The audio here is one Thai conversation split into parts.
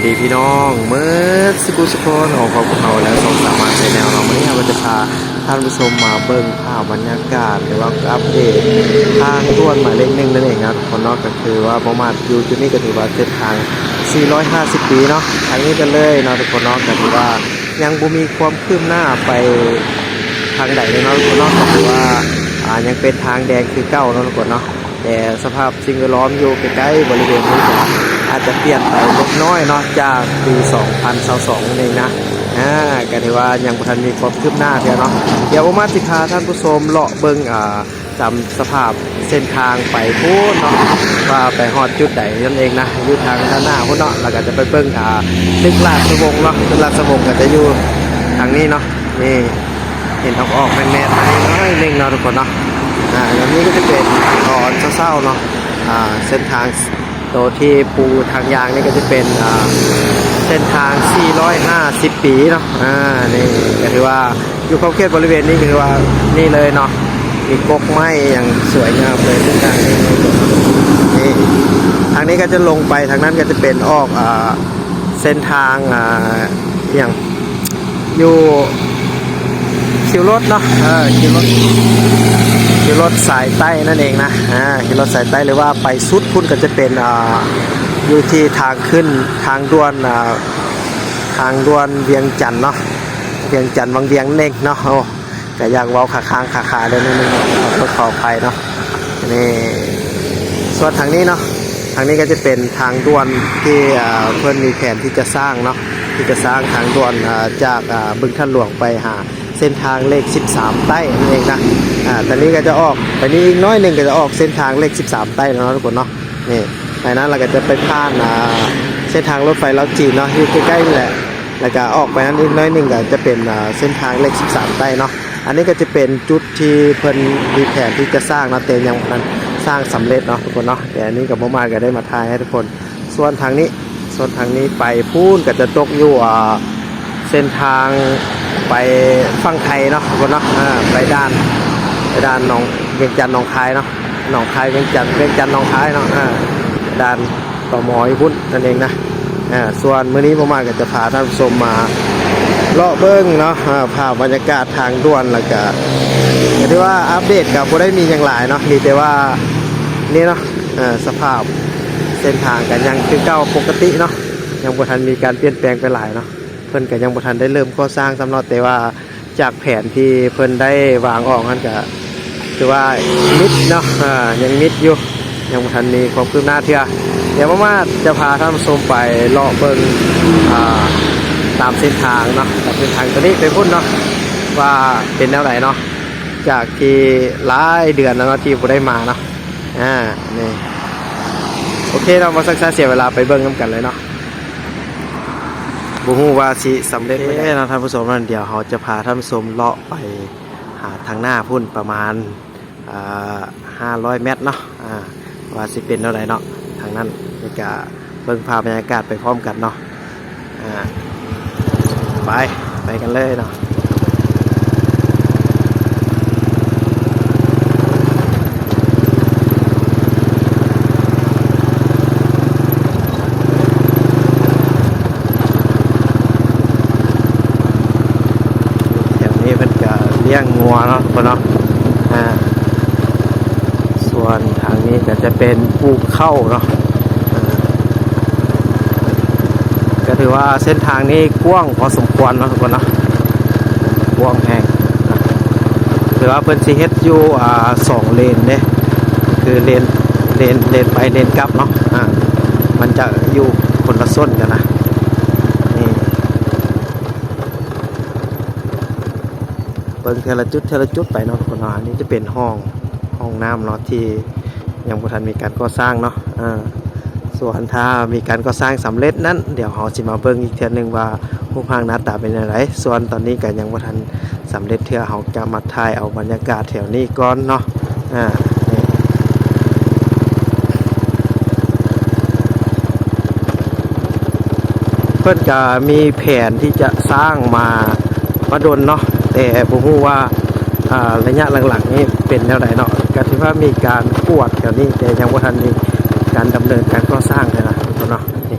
ายสดีพี่น้องเมื่อสกุลสกลของของพวกเราแล้วสองสามวันในแนวเราวันนี้เราจะพาท่านผู้ชมมาเบิ่งภาพบรรยากาศหรือว่าอัปเดตทางด้วนหมายเลขหนึ่งนั่นเองครับคนนอกก็คือว่าประมาณอยู่จุดนี้ก็ถือว่าเส้นทาง 450 ปีเนาะทางนี้กันเลยเนาะทุกคนนาะก็ถือว่ายังบ่มีความคืบหน้าไปทางใดเลยเนาะทุกคนนาะก็ถือว่าอ่ายังเป็นทางแดงคือเก้าเนาะทุกคนเนาะแต่สภาพสิ่งแวดล้อมอยู่ใกล้ๆบริเวณนี้ อาจจะเปลี่ยนไปเล็กน้อยเนาะจากปี 2022นั่นเองนะอ่าก็ถือว่ายังบ่ทันมีความคืบหน้าเท่าเนาะเดี๋ยวผมมาสิพาท่านผู้ชมเลาะเบิ่งอ่าจำสภาพเส้นทางไปพูดเนาะว่าไปฮอดจุดใดนั่นเองนะอยู่ทางด้านหน้าพุ่นเนาะแล้วก็จะไปเบิ่งอ่าตึกลาดสวงเนาะตึกลาดสวงก็จะอยู่ทางนี้เนาะนี่เห็นออกออกแม่ๆทางนี้น้อยนึงเนาะทุกคนเนาะอ่าแล้วนี้ก็จะเป็นตอนเศร้าๆเนาะอ่าเส้นทาง ตัวที่ปูทางยางนี่ก็จะเป็นเส้นทาง 450 ปีเนาะอ่านี่ก็ถือว่าอยู่ขอบเขตบริเวณนี้ก็ถือว่านี่เลยเนาะมีกกไม้อย่างสวยงามเลยเส้นทางนี้นี่ทางนี้ก็จะลงไปทางนั้นก็จะเป็นออกอ่าเส้นทางอ่าอย่างอยู่ คิวรถเนาะเออคิวรถขี่รถสายใต้นั่นเองนะอ่าขี่รถสายใต้หรือว่าไปสุดพุ่นก็จะเป็นอ่าอยู่ที่ทางขึ้นทางด่วนอ่าทางด่วนเวียงจันเนาะเวียงจันวังเวียงเน่งเนาะโอ้ก็อยากเว้าขาค้างขาขาเลยนิดนึงขอขออภัยเนาะนี่ส่วนทางนี้เนาะทางนี้ก็จะเป็นทางด่วนที่อ่าเพื่อนมีแผนที่จะสร้างเนาะที่จะสร้างทางด่วนอ่าจากอ่าบึงท่านหลวงไปหา เส้นทางเลข 13 ใต้นั่นเองนะอ่าตอนนี้ก็จะออกไปนี้อีกน้อยหนึ่งก็จะออกเส้นทางเลข 13 ใต้แล้วเนาะทุกคนเนาะนี่ในนั้นเราก็จะไปผ่านอ่าเส้นทางรถไฟลาวจีนเนาะอยู่ใกล้ๆนี่แหละแล้วก็ออกไปนั้นอีกน้อยหนึ่งก็จะเป็นอ่าเส้นทางเลข 13 ใต้เนาะอันนี้ก็จะเป็นจุดที่เพิ่นมีแผนที่จะสร้างนะแต่ยังบ่ทันสร้างสำเร็จเนาะทุกคนเนาะแต่อันนี้กับมมาก็ได้มาทายให้ทุกคน ส่วนทางนี้ส่วนทางนี้ไปพูนก็จะตกอยู่อ่าเส้นทาง ไปฝั่งไทยเนาะทุกคนเนาะไปด้านไปด้านหนองเวียงจันทน์หนองคายเนาะหนองคายเวียงจันทน์เวียงจันทน์หนองคายเนาะด้านต่อมอยพุ่นนั่นเองนะส่วนมื้อนี้ผมมาก็จะพาท่านผู้ชมมาเลาะเบิ้งเนาะอ่าภาพบรรยากาศทางด่วนแล้วก็ถือว่าอัปเดตกับบ่ได้มีอย่างหลายเนาะมีแต่ว่านี่เนาะสภาพเส้นทางกันยังคือเก่าปกติเนาะยังบ่ทันมีการเปลี่ยนแปลงไปหลายเนาะ เพิ่นก็ยังบ่ทันได้เริ่มก่อสร้างสำหรับแต่ว่าจากแผนที่เพิ่นได้วางออกนั่นก็คือว่ามิดเนาะอ่ายังมิดอยู่ยังบ่ทันมีความคืบหน้าเทื่อเดี๋ยวมาจะพาท่านผู้ชมไปเลาะเบิ่งอ่าตามเส้นทางเนาะตามเส้นทางตัวนี้ไปพุ่นเนาะว่าเป็นแนวไหนเนาะจากที่หลายเดือนแล้วเนาะที่บ่ได้มาเนาะอ่านี่โอเคเรามาสักษาเสียเวลาไปเบิ่งนํกันเลยเนาะ บุฮูว่าสิสำเร็จไหมนะท่านผู้ชมนั่นเดี๋ยวเราจะพาท่านผู้ชมเลาะไปหาทางหน้าพุ่นประมาณห้าร้อยเมตรเนาะอ่าว่าสิเป็นเท่าไหรเนาะทางนั้นนี่ก็เบิ่งภาพบรรยากาศไปพร้อมกันเนาะอ่าไปไปกันเลยเนาะแถวนี้เพิ่นก็เลี้ย งัวเนาะคนเนาะอ่าส่วนทางนี้ก็จะเป็นปลูกข้าเนาะก็ถือว่าเส้นทางนี้กว้างพอสมควรเนาะทุกคนเนาะกว้างแหงถือว่าเพิ่นสิเฮดอยู่อ่าสองเลนเด้คือเลนเลนเลนไปเลนกลับเนาะอ่ามันจะอยู่คนละส้นกันนะนี่ เบิ่งเทละจุดเทละจุดไปเนาะทุกคนเนาะอันนี้จะเป็นห้องห้องน้ำเนาะที่ยังบ่ทันมีการก่อสร้างเนาะอ่าส่วนถ้ามีการก่อสร้างสำเร็จนั้น เดี๋ยวเราสิมาเบิ่งอีกเทื่อหนึงว่ารูปร่างหน้าตาเป็นจังไดส่วนตอนนี้ก็ยังบ่ทันสำเร็จเทื่อเราจะมาถ่ายเอาบรรยากาศแถวนี้ก่อนเนาะอ่าเพิ่นก็มีแผนที่จะสร้างมามาดนเนาะ แต่ผมรู้ว่าระยะหลังๆนี่เป็นแนวไหนเนาะก็ถือว่ามีการปวดแถวนี้แต่ยังว่าทันมีการดำเนินการก่อสร้างเลยนะทุกคนเนาะนี่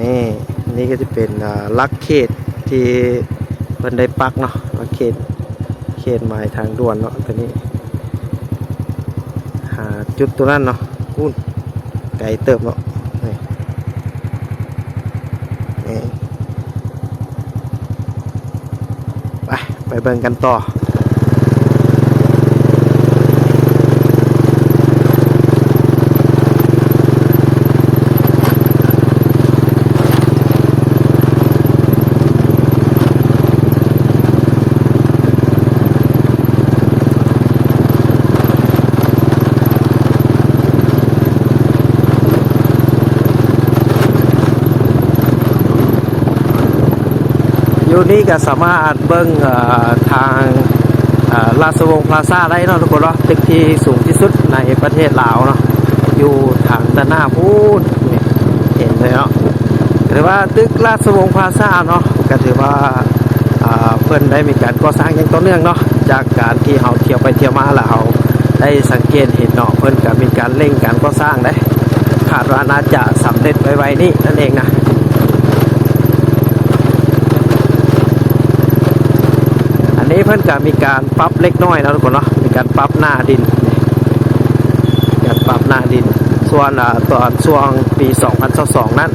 นี่นี่ก็จะเป็นลักเขตที่เพิ่นได้ปักเนาะลักเขตเขตหมายทางด่วนเนาะตัวนี้หาจุดตัวนั้นเนาะกุ้นไก่เติบเนาะนี่นี่ ไปเบิ่งกันต่อ อยู่นี่ก็สามารถเบิ้งเอ่อทางราชวงศ์พลาซ่าได้เนาะทุกคนเนาะตึกที่สูงที่สุดในประเทศลาวเนาะอยู่ทางด้านหน้าพูนเห็นเลยเนาะถือว่าตึกราชวงศ์พลาซ่าเนาะก็ถือว่าเพิ่นได้มีการก่อสร้างอย่างต่อเนื่องเนาะจากการที่เราเที่ยวไปเที่ยวมาแล้วเราได้สังเกตเห็นเนาะเพิ่นก็มีการเร่งการก่อสร้างได้คาดว่าน่าจะสำเร็จไวๆนี้นั่นเองนะ อันนี้เพิ่นก็มีการปรับเล็กน้อยนะทุกคนเนาะมีการปรับหน้าดิน การปรับหน้าดิน ส่วนตอนช่วงปี 2022นั้น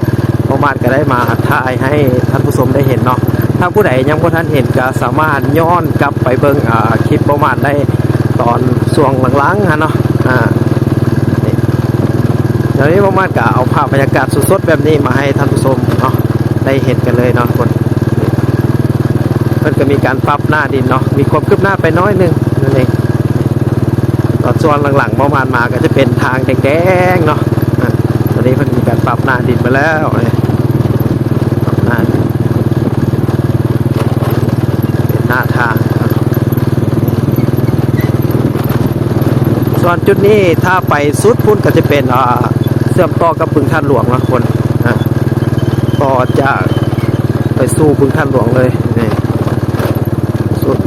ประมาณก็ได้มาถ่ายให้ท่านผู้ชมได้เห็นเนาะถ้าผู้ใดยังบ่ทันเห็นก็สามารถย้อนกลับไปเบิ่งอ่าคลิปประมาณได้ตอนช่วงหลังๆฮะเนาะอ่านี่เดี๋ยวนี้ประมาณก็เอาภาพบรรยากาศสดๆแบบนี้มาให้ท่านผู้ชมเนาะได้เห็นกันเลยเนาะทุกคน มันก็มีการปรับหน้าดินเนาะมีความคืบหน้าไปน้อยนึงนั่นเองตอนส่วนหลังๆประมาณมาก็จะเป็นทางแดงๆเนาะอะตอนนี้มันมีการปรับหน้าดินไปแล้วเนี่ยปรับหน้าเป็นหน้าทางส่วนจุดนี้ถ้าไปสุดพุ่นก็จะเป็นอ่าเชื่อมต่อกับบึงท่านหลวงนะคนต่อจากไปสู่บึงท่านหลวงเลยนี่ สุด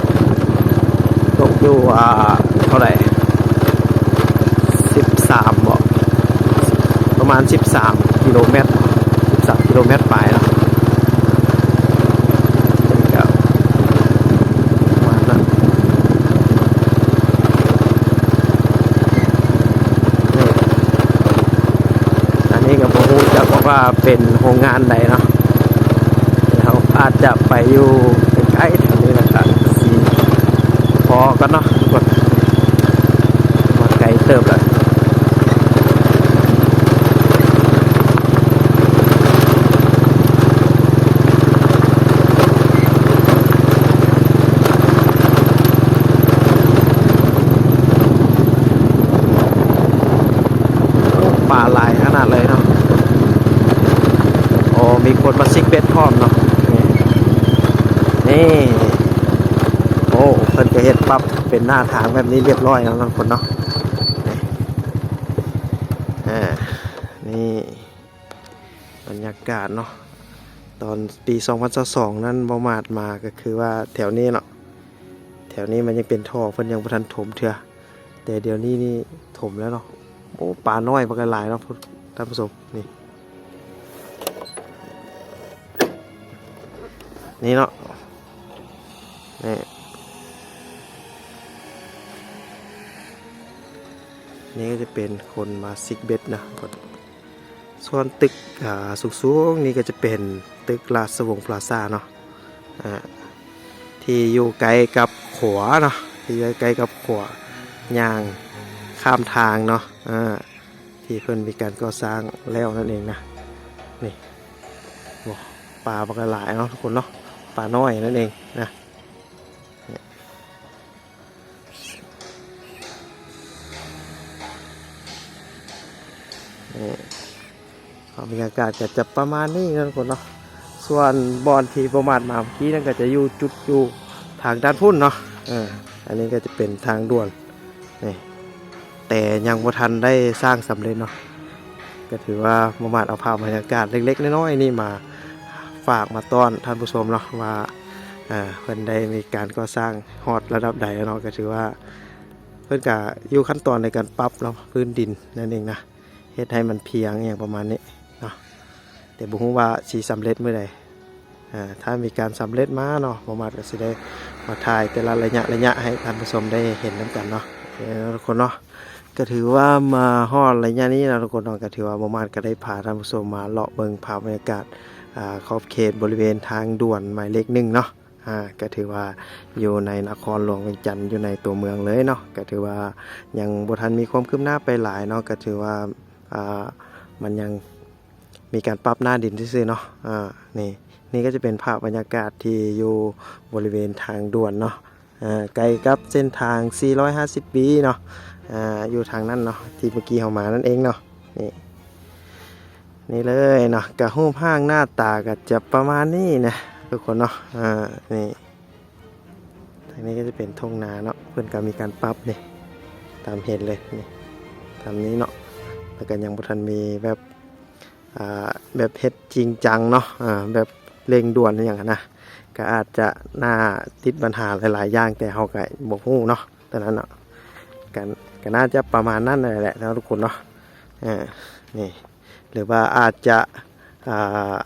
ตก อยู่อ่าเท่าไหร่สิบสามบอกประมาณสิบสามกิโลเมตรสิบสามกิโลเมตรปลายแล้วประมาณนั้นนี่อันนี้ก็บอกจะบอกว่าเป็นโรงงานใดเนาะเราอาจจะไปอยู่ใกล้ๆแถวนี้นะครับสีพอ กันเนาะกดมาไกลเติบเลยป่าหลายขนาดเลยเนาะโอ้มีคนมาซิกเบ็ดพร้อมเนาะนี่ เพิ่นก็เฮ็ดปรับเป็นหน้าทางแบบนี้เรียบร้อยแล้วทุกคนเนาะนี่อ่านี่บรรยากาศเนาะตอนปี2022นั้นบ่มาดมาก็คือว่าแถวนี้เนาะแถวนี้มันยังเป็นท่อเพิ่นยังบ่ทันถมเถื่อแต่เดี๋ยวนี้นี่ถมแล้วเนาะโอ้ปลาน้อยปลากระหลายเนาะท่านผู้ชมนี่นี่เนาะนี่ นี่ก็จะเป็นคนมาซิกเบ็ดนะกดส่วนตึกอ่าสูงๆนี่ก็จะเป็นตึกราชวงศ์พลาซ่าเนาะอ่าที่อยู่ไกลกับขวาเนาะที่อยู่ไกลกับขวาย่างข้ามทางเนาะอ่าที่เพิ่นมีการก่อสร้างแล้วนั่นเองนะนี่ปลาปลากหลายเนาะทุกคนเนาะปลาน้อยนั่นเองนะ นี่ความบรรยากาศก็จะประมาณนี้นะทุกคนเนาะส่วนบอลที่ประมาณมาเมื่อกี้นั่นก็จะอยู่จุดอยู่ทางด้านพุ่นเนาะเอออันนี้ก็จะเป็นทางด่วนนี่แต่ยังบ่ทันได้สร้างสำเร็จเนาะก็ถือว่าประมาณเอาภาพบรรยากาศเล็ก ๆ น้อยๆนี่มาฝากมาต้อนท่านผู้ชมเนาะว่าอ่าเพิ่นได้มีการก่อสร้างฮอดระดับใดแล้วเนาะก็ถือว่าเพิ่นก็อยู่ขั้นตอนในการปรับเนาะพื้นดินนั่นเองนะ ฮ็ดให้มันเพียงอย่างประมาณนี้เนาะแต่บ่ฮู้ว่าสิสำเร็จเมื่อใดอ่าถ้ามีการสำเร็จมาเนาะบ่มาณก็สิได้มาถ่ายแต่ละระยะระยะให้ท่านผู้ชมได้เห็นนํกันเนาะเคเนาะทุกคนเนาะก็ถือว่ามาฮอดระยะนี้นะทุกคนเนาะก็ถือว่าบ่มาณก็ได้พาท่านผู้ชมมาเลาะเบิ่งภาพบรรยากาศอ่าขอบเขตบริเวณทางด่วนหมายเลขหนึ่งเนาะอ่าก็ถือว่าอยู่ในนครหลวงเวียงจันทน์อยู่ในตัวเมืองเลยเนาะก็ถือว่ายังบทันมีความคืบหน้าไปหลายเนาะก็ถือว่า มันยังมีการปรับหน้าดินซื่อเนาะอ่านี่นี่ก็จะเป็นภาพบรรยากาศที่อยู่บริเวณทางด่วนเนาะอ่าไกลกับเส้นทาง 450 ปีเนาะอ่าอยู่ทางนั้นเนาะที่เมื่อกี้เรามานั่นเองเนาะนี่นี่เลยเนาะกระหูปห้างหน้าตาก็จะประมาณนี้นะทุกคนเนาะอ่านี่ทางนี้ก็จะเป็นทุ่งนาเนาะเพื่อนก็มีการปรับนี่ตามเห็นเลยนี่ตามนี้เนาะ แล้วก็ยังบ่ทันมีแบบอ่าแบบเฮ็ดจริงจังเนาะอ่าแบบเร่งด่วนอหย่างนั้นนะก็อาจจะน่าติดปัญหาหลายๆอย่างแต่เฮาก็บ่ฮู้เนาะตอนนั้นเนาะกันก็น่าจะประมาณนั้นนั่แหละนะทุกคนเนาะอ่านี่หรือว่าอาจจะอ่า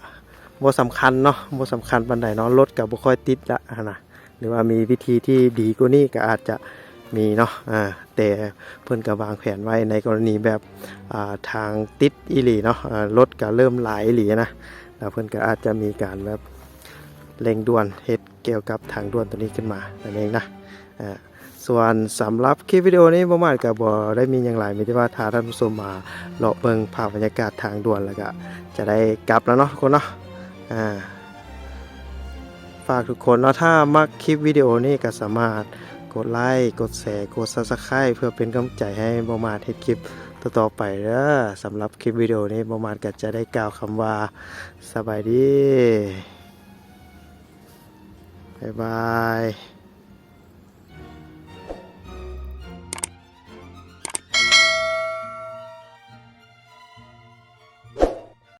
บ่สำคัญเนาะบ่สำคัญปานใดเนาะรถก็บ่ค่อยติดละนะหรือว่ามีวิธีที่ดีกว่านี้ก็อาจจะ มีเนาะอ่าแต่เพิ่อนก็วางแผนไว้ในกรณีแบบอ่าทางติดอีหลีเนาะอ่ารถก็เริ่มหลายอีหลีนะแล้วเพื่อนก็อาจจะมีการแบบเร่งด่วนเฮ็ดเกี่ยวกับทางด่วนตัวนี้ขึ้นมานั่นเองนะอ่าส่วนสำหรับคลิปวิดีโอนี้ประมาณกับ่ได้มีอย่างไรมีที่ว่าทาท่านผู้ชมมาเลาะเบิงภาพบรรยากาศทางด่วนแล้วก็จะได้กลับแล้วเนาะทุกคนเนาะอ่าฝากทุกคนเนาะถ้ามักคลิปวิดีโอนี้ก็สามารถ กดไลค์กดแชร์กดซับสไคร b ์เพื่อเป็นกำลังใจให้บอมาเฮ็ดคลิปต่อๆไปเด้อสำหรับคลิปวิดีโอนี้บอมาณก็จะได้กล่าวคำว่าสบายดีบ๊ายบาย